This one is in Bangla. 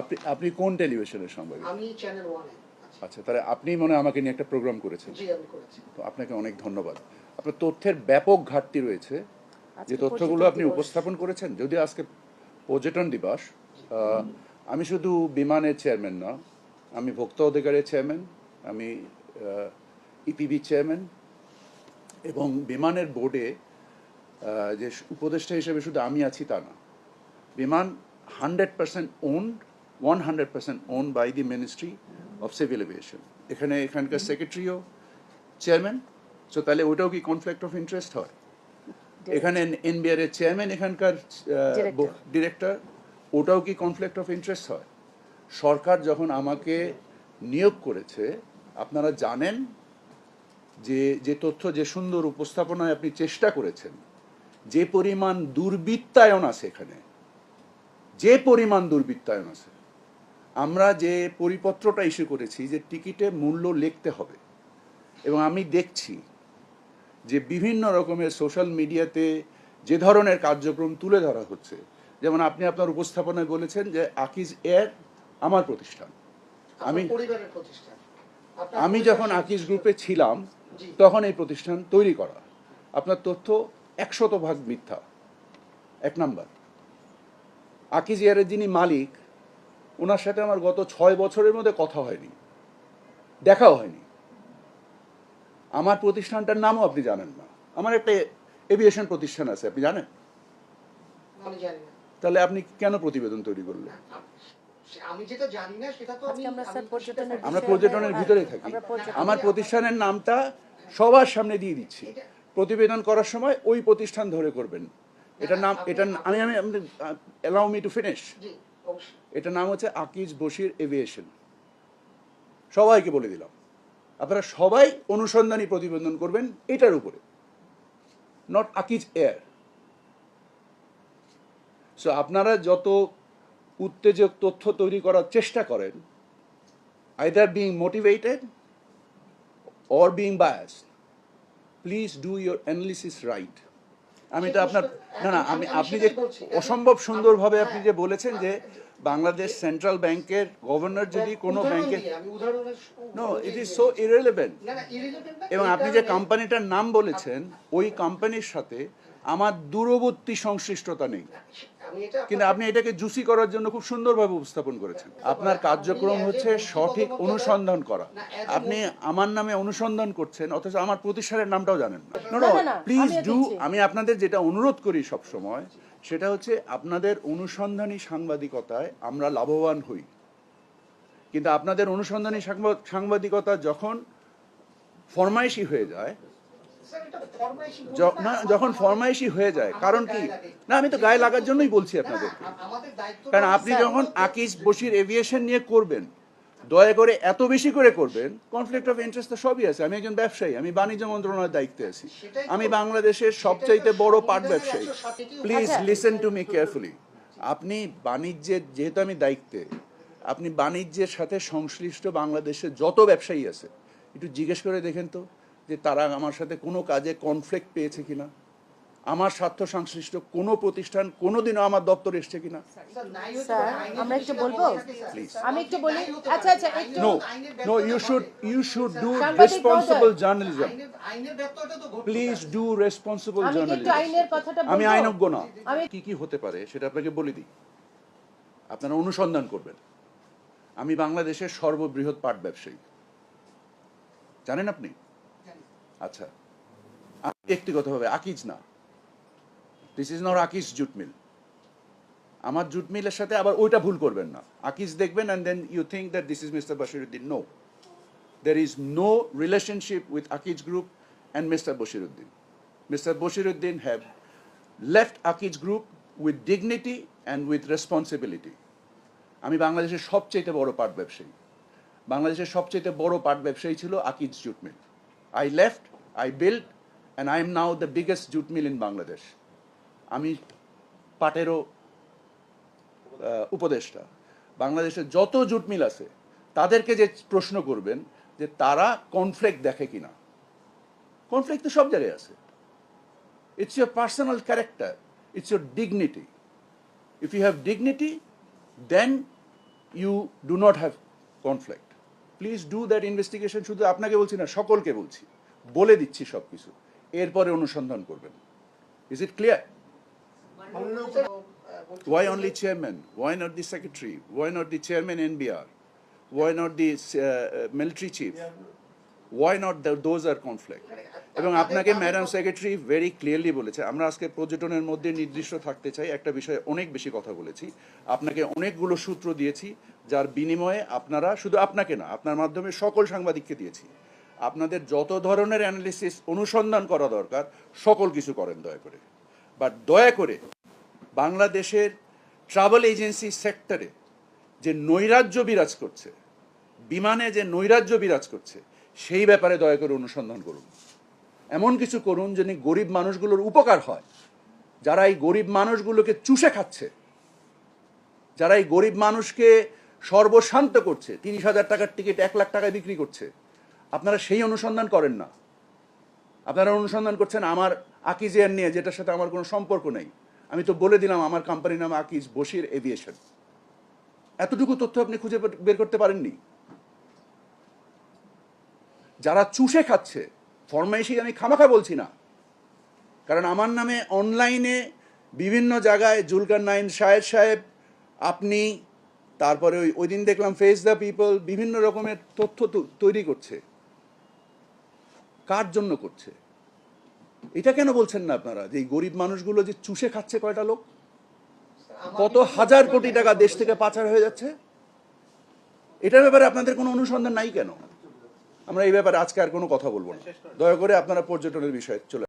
আপনি আপনি কোন টেলিভিশনের সাংবাদিক? আমি চ্যানেল ওয়ানে আচ্ছা তাহলে আপনি মনে হয় আমাকে নিয়ে একটা প্রোগ্রাম করেছেন। জি আমি করেছি। তো আপনাকে অনেক ধন্যবাদ। আপনার তথ্যের ব্যাপক ঘাটতি রয়েছে। যে তথ্যগুলো আপনি উপস্থাপন করেছেন যদি আজকে পর্যটন দিবস আমি শুধু বিমানের চেয়ারম্যান না আমি ভোক্তা অধিকারের চেয়ারম্যান আমি ইপিবি চেয়ারম্যান এবং বিমানের বোর্ডে যে উপদেষ্টা হিসেবে শুধু আমি আছি তা না Biman hundred percent owned one hundred percent own by the ministry of civil aviation এখানে এখানকার সেক্রেটারিও চেয়ারম্যান সো তাহলে ওটাও কি কনফ্লিক্ট অফ ইন্টারেস্ট হয়? এখানে এনবিআর এর চেয়ারম্যান এখানকার. ডিরেক্টর ওটাও কি কনফ্লিক্ট অফ ইন্টারেস্ট হয়? সরকার যখন আমাকে নিয়োগ করেছে আপনারা জানেন যে যে তথ্য যে সুন্দর উপস্থাপনায় আপনি চেষ্টা করেছেন যে পরিমাণ দুর্বৃত্তায়ন আছে এখানে যে পরিমাণ দুর্বৃত্তায়ন আছে আমরা যে পরিপত্রটা ইস্যু করেছি যে টিকিটে মূল্য লিখতে হবে এবং আমি দেখছি যে বিভিন্ন রকমের সোশ্যাল মিডিয়াতে যে ধরনের কার্যক্রম তুলে ধরা হচ্ছে যেমন আপনি আপনার উপস্থাপনায় বলেছেন যে আকিজ এয়ার আমার প্রতিষ্ঠান। আমি আমি যখন আকিজ গ্রুপে ছিলাম তখন এই প্রতিষ্ঠান তৈরি করা। আপনার তথ্য একশত ভাগ মিথ্যা। এক নাম্বার। আকিজ এয়ারের যিনি মালিক ওনার সাথে আমার গত ছয় বছরের মধ্যে কথা হয়নি দেখাও হয়নি। আমার প্রতিষ্ঠানটার নামও আপনি জানেন না। আমার একটা এভিয়েশন প্রতিষ্ঠান আছে আপনি জানেন? তাহলে আপনি কেন প্রতিবেদন তৈরি করলেন? আমি যেটা জানি না সেটা তো আমি আমরা পর্যটনের ভিতরে থাকি। আমার প্রতিষ্ঠানের নামটা সবার সামনে দিয়ে দিচ্ছি। প্রতিবেদন করার সময় ওই প্রতিষ্ঠান ধরে করবেন। এটার নাম এটা আমি আমি অ্যালাউ মি টু ফিনিশ এটার নাম হচ্ছে আকিজ বশির এভিয়েশন। সবাইকে বলে দিলাম, আপনারা সবাই অনুসন্ধানী প্রতিবেদন করবেন এটার উপরে নট আকিজ এয়ার সো আপনারা যত উত্তেজক তথ্য তৈরি করার চেষ্টা করেন either being motivated or being bias please do your analysis right আমি তো আপনার না না আমি আপনি যে অসম্ভব সুন্দরভাবে। আপনি যে বলেছেন যে বাংলাদেশ সেন্ট্রাল ব্যাংকের গভর্নর যদি কোনো উদাহরণ ব্যাংকে দিয়ে, আমি উদাহরণের no it is so irrelevant এবং আপনি যে কোম্পানিটার নাম বলেছেন ওই কোম্পানির সাথে আমার দূরবর্তী সংশ্লিষ্টতা নেই। কিন্তু আপনি এটাকে জুসি করার জন্য খুব সুন্দরভাবে উপস্থাপন করেছেন। আপনার কার্যক্রম হচ্ছে সঠিক অনুসন্ধান করা। আপনি আমার নামে অনুসন্ধান করছেন অথচ আমার প্রতিষ্ঠানের নামটাও জানেন না। প্লিজ ডু আমি আপনাদের যেটা অনুরোধ করি সব সময় সেটা হচ্ছে আপনাদের অনুসন্ধানী সাংবাদিকতায় আমরা লাভবান হই। কিন্তু আপনাদের অনুসন্ধানী সাংবা- সাংবাদিকতা যখন ফরমাইশি হয়ে যায় যখন ফরমাইশি হয়ে যায় কারণ কি? না আমি তো গায়ে লাগার জন্যই বলছি না, আপনাদেরকে। আ- আমাদের দায়িত্ব কারণ আপনি যখন আকিজ বশির এভিয়েশন নিয়ে করবেন দয়া করে এত বেশি করে করবেন কনফ্লিক্ট অফ ইন্টারেস্ট তো সবই আছে। আমি একজন ব্যবসায়ী আমি বাণিজ্য মন্ত্রণালয়ের দায়িত্বে আছি। আমি বাংলাদেশের সবচাইতে বড় পাট ব্যবসায়ী। Please. Listen to me carefully আপনি বাণিজ্যের যেহেতু আমি দায়িত্বে আপনি বাণিজ্যের সাথে সংশ্লিষ্ট বাংলাদেশের যত ব্যবসায়ী আছে একটু জিজ্ঞেস করে দেখেন তো। যে তারা আমার সাথে কোনো কাজে কনফ্লিক্ট পেয়েছে কিনা আমার স্বার্থ সংশ্লিষ্ট কোনো প্রতিষ্ঠান কোনোদিনও আমার দপ্তর এসছে কিনা। স্যার, আমরা একটু বলব? আমি একটু বলি আচ্ছা আচ্ছা একটু do সাংবাদিক responsible মহোদয়। journalism. আইনের ব্যত্যয়টা তো ঘটতে Please পারে। do responsible আমি আইনজ্ঞ না। আমি কি কি হতে পারে সেটা আপনাকে বলে দিই। আপনারা অনুসন্ধান করবেন। আমি বাংলাদেশের সর্ববৃহৎ পাট ব্যবসায়ী। জানেন আপনি? আচ্ছা। ব্যক্তিগতভাবে আকিজ না। This is not Akij jute mill আমার জুট মিলের সাথে আবার ওইটা ভুল করবেন না। আকিজ দেখবেন and then you think that this is mister Basiruddin no there is no relationship with Akij group and mister Boshiruddin. Mister Boshiruddin have left Akij group with dignity and with responsibility আমি বাংলাদেশের সবচেয়ে বড় পাট ব্যবসায়ী। বাংলাদেশের সবচেয়ে বড় পাট ব্যবসায়ী ছিল Akij jute mill I left I build and I am now the biggest jute mill in Bangladesh আমি পাটেরও উপদেষ্টা। বাংলাদেশের যত জুট মিল আছে, তাদেরকে যে প্রশ্ন করবেন যে তারা কনফ্লিক্ট দেখে কিনা। কনফ্লিক্ট তো সব জায়গায় আছে। It's your personal character it's your dignity if you have dignity then you do not have conflict please do that investigation শুধু আপনাকে বলছি না, সকলকে বলছি। বলে দিচ্ছি সব কিছু এরপরে অনুসন্ধান করবেন is it clear Why only chairman? Why not the secretary? Why not the chairman NBR? Why not the uh, military chief? Why not the, those are? এবং আপনাকে ম্যাডাম সেক্রেটারি ভেরি ক্লিয়ারলি বলেছে আমরা আজকে পর্যটনের মধ্যে নির্দিষ্ট থাকতে চাই একটা বিষয়ে অনেক বেশি কথা বলেছি আপনাকে অনেকগুলো সূত্র দিয়েছি যার বিনিময়ে আপনারা শুধু আপনাকে না আপনার মাধ্যমে সকল সাংবাদিককে দিয়েছি আপনাদের যত ধরনের অ্যানালিসিস অনুসন্ধান করা দরকার, সকল কিছু করেন দয়া করে। বাট দয়া করে বাংলাদেশের ট্রাভেল এজেন্সি সেক্টরে যে নৈরাজ্য বিরাজ করছে, বিমানে যে নৈরাজ্য বিরাজ করছে, সেই ব্যাপারে দয়া করে অনুসন্ধান করুন। এমন কিছু করুন যেন গরিব মানুষগুলোর উপকার হয়, যারা এই গরিব মানুষগুলোকে চুষে খাচ্ছে, যারা এই গরিব মানুষকে সর্বশান্ত করছে, তিরিশ হাজার টাকার টিকিট এক লাখ টাকায় বিক্রি করছে। আপনারা সেই অনুসন্ধান করেন না। আপনারা অনুসন্ধান করছেন আমার আকিজ এয়ার নিয়ে, যেটার সাথে আমার কোনো সম্পর্ক নেই। আমি তো বলে দিলাম আমার কোম্পানির নাম আকিজ বশির এভিয়েশন এতটুকু তথ্য আপনি খুঁজে বের- করতে পারেননি। যারা চুষে খাচ্ছে ফরমাইশি আমি খামাখা বলছি না। কারণ আমার নামে অনলাইনে বিভিন্ন জায়গায় জুলকার নাইন শাহেদ সাহেব, আপনি, তারপরে ওই ওই দিন দেখলাম ফেস দ্য পিপল বিভিন্ন রকমের তথ্য তৈরি করছে। কার জন্য করছে? এটা কেন বলছেন না আপনারা? যে গরিব মানুষগুলো যে চুষে খাচ্ছে কয়টা লোক? কত হাজার কোটি টাকা দেশ থেকে পাচার হয়ে যাচ্ছে? এটার ব্যাপারে আপনাদের কোনো অনুসন্ধান নাই কেন? আমরা এই ব্যাপারে আজকে আর কোনো কথা বলব না। দয়া করে আপনারা পর্যটনের বিষয়ে চলে